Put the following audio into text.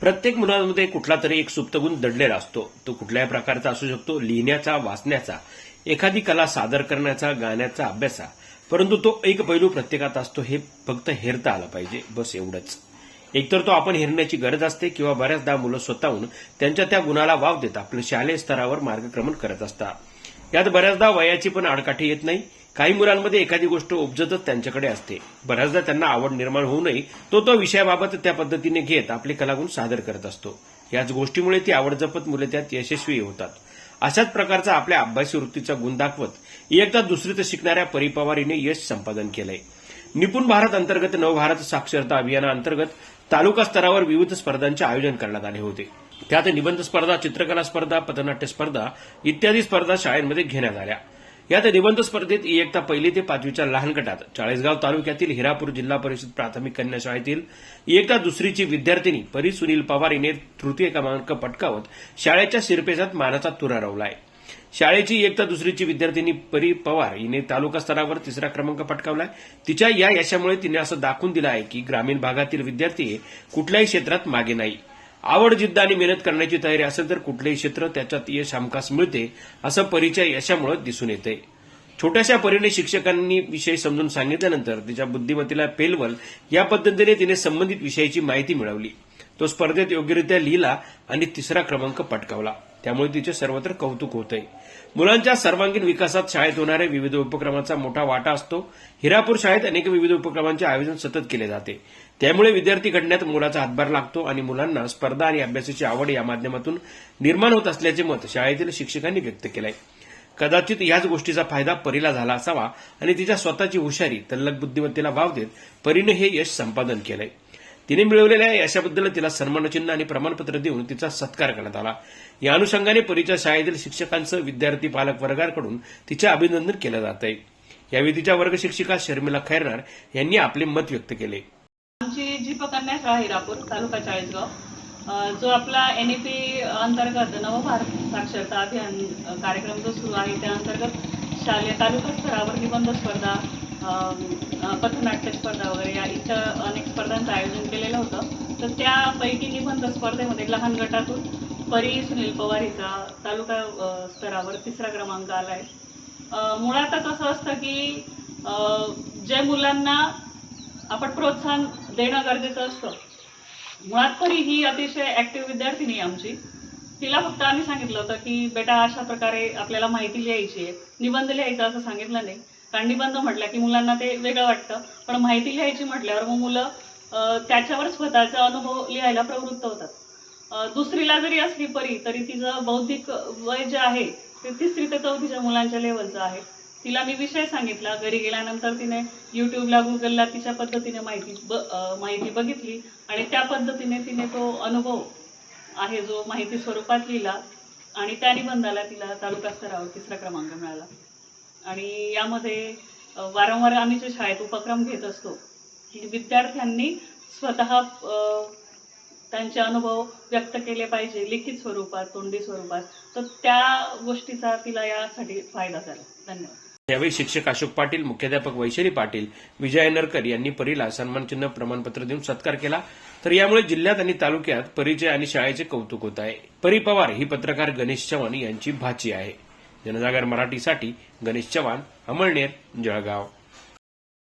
प्रत्येक मुलांमध्ये कुठला तरी एक सुप्तगुण दडलेला असतो. तो कुठल्याही प्रकारचा असू शकतो लिहिण्याचा वाचण्याचा एखादी कला सादर करण्याचा गाण्याचा अभ्यासा. परंतु तो एक पैलू प्रत्येकात असतो हे फक्त हेरता आलं पाहिजे बस एवढंच. एकतर तो आपण हेरण्याची गरज असते किंवा बऱ्याचदा मुलं स्वतःहून त्यांच्या त्या गुणाला वाव देत आपलं शालेय स्तरावर मार्गक्रमण करत असतात. यात बऱ्याचदा वयाची पण आडकाठी येत नाही काही मुलांमध्ये एखादी गोष्ट उपजतच त्यांच्याकडे असते. बऱ्याचदा त्यांना आवड निर्माण होऊ नये तो तो विषयाबाबत त्या पद्धतीने घेत आपले कलागुण सादर करत असतो. याच गोष्टीमुळे ती आवड जपत मुले त्यात यशस्वी होतात. अशाच प्रकारचा आपल्या अभ्यासी वृत्तीचा गुण दाखवत इयत्ता दुसरीत शिकणाऱ्या परिपवारीने यश संपादन केलंय. निपुण भारत अंतर्गत नवभारत साक्षरता अभियानाअंतर्गत तालुका स्तरावर विविध स्पर्धांचे आयोजन करण्यात आले होते. त्यात निबंध स्पर्धा चित्रकला स्पर्धा पथनाट्य स्पर्धा इत्यादी स्पर्धा शाळांमध्ये घेण्यात आल्या. यात निबंध स्पर्धेत इयत्ता पहिली ते पाचवीच्या लहान गटात चाळीसगाव तालुक्यातील हिरापूर जिल्हा परिषद प्राथमिक कन्या शाळेतील इयत्ता दुसरीची विद्यार्थिनी परी सुनील पवार हिने तृतीय क्रमांक पटकावत शाळेच्या शिरपेचात मानाचा तुरा रोवलाय. शाळेची इयत्ता दुसरीची विद्यार्थिनी परी पवार हिने तालुका स्तरावर तिसरा क्रमांक पटकावलाय. तिच्या या यशामुळे तिने असं दाखवून दिलं आहे की ग्रामीण भागातील विद्यार्थी हे कुठल्याही क्षेत्रात मागे नाही. आवड जिद्द आणि मेहनत करण्याची तयारी असेल तर कुठलेही क्षेत्र त्याच्यात यश हमखास मिळते असं परिचय यशामुळे दिसून येते. छोट्याशा परीने शिक्षकांनी विषय समजून सांगितल्यानंतर तिच्या बुद्धिमत्तेला पेलवल या पद्धतीने तिने संबंधित विषयाची माहिती मिळवली. तो स्पर्धेत योग्यरित्या लिहिला आणि तिसरा क्रमांक पटकावला. त्यामुळे तिचे सर्वत्र कौतुक होतंय. मुलांच्या सर्वांगीण विकासात शाळेत होणाऱ्या विविध उपक्रमांचा मोठा वाटा असतो. हिरापूर शाळेत अनेक विविध उपक्रमांचे आयोजन सतत केले जाते. त्यामुळे विद्यार्थी घडण्यात मुलाचा हातभार लागतो आणि मुलांना स्पर्धा आणि अभ्यासाची आवड या माध्यमातून निर्माण होत असल्याचे मत शाळेतील शिक्षकांनी व्यक्त केलंय. कदाचित याच गोष्टीचा फायदा परीला झाला असावा आणि तिच्या स्वतःची हुशारी तल्लक बुद्धिमत्तेला वाव देत परीने हे यश संपादन केलंय. तिने मिळवलेल्या यशाबद्दल तिला सन्मानचिन्ह आणि प्रमाणपत्र देऊन तिचा सत्कार करण्यात आला. या अनुषंगाने परीच्या शाळेतील शिक्षकांचं विद्यार्थी पालक वर्गाकडून तिचे अभिनंदन केलं जात आहे यावेळी तिच्या वर्ग शिक्षिका शर्मिला खैरनार यांनी आपले मत व्यक्त केले. आमची जी कन्या शाळा हिरापूर तालुका चाळीसगाव जो आपला एन ई पी अंतर्गत नवभारत साक्षरता अभियान कार्यक्रम जो सुरू आहे त्या अंतर्गत शालेय तालुका स्तरावर निबंध स्पर्धा पथनाट्य स्पर्धा वगैरे या इतर अनेक स्पर्धांचं आयोजन होतं. तर त्यापैकी निबंध स्पर्धेमध्ये लहान गटातून परी सुनील पवार हिचा तालुका स्तरावर तिसरा क्रमांक आला आहे. मुळातच असं असतं की जे मुलांना आपण प्रोत्साहन देणं गरजेचं असतं मुळात परी ही अतिशय ऍक्टिव्ह विद्यार्थिनी आहे आमची. तिला फक्त आम्ही सांगितलं होतं की बेटा अशा प्रकारे आपल्याला माहिती लिहायची आहे. निबंध लिहायचा असं सांगितलं नाही. कारण निबंध म्हटलं की मुलांना ते वेगळं वाटतं. पण माहिती लिहायची म्हटल्यावर मग मुलं त्याच्यावर स्वतःचा अनुभव लिहायला प्रवृत्त होतात. दुसरीला जरी असली परी तरी तिचं बौद्धिक वय जे आहे ते तिसरी ते चौथीच्या मुलांच्या लेवलचं आहे. तिला मी विषय सांगितला घरी गेल्यानंतर तिने युट्यूबला गुगलला तिच्या पद्धतीने माहिती ब माहिती बघितली आणि त्या पद्धतीने तिने तो अनुभव आहे जो माहिती स्वरूपात लिहिला आणि त्या निबंधाला तिला तालुका स्तरावर तिसरा क्रमांक मिळाला. आणि यामध्ये वारंवार आम्ही जे शाळेत उपक्रम घेत असतो विद्यार्थ्यांनी स्वतः त्यांचे अनुभव व्यक्त केले पाहिजे लिखित स्वरूपात तोंडी स्वरूपात. तर त्या गोष्टीचा तिला यासाठी फायदा झाला. धन्यवाद. यावेळी शिक्षक अशोक पाटील मुख्याध्यापक वैशाली पाटील विजय नरकर यांनी परीला सन्मानचिन्ह प्रमाणपत्र देऊन सत्कार केला. तर यामुळे जिल्ह्यात आणि तालुक्यात परिचय आणि शाळेचे कौतुक होत आहे. परी पवार ही पत्रकार गणेश चव्हाण यांची भाची आहे. जनजागर मराठीसाठी गणेश चव्हाण अमळनेर जळगाव.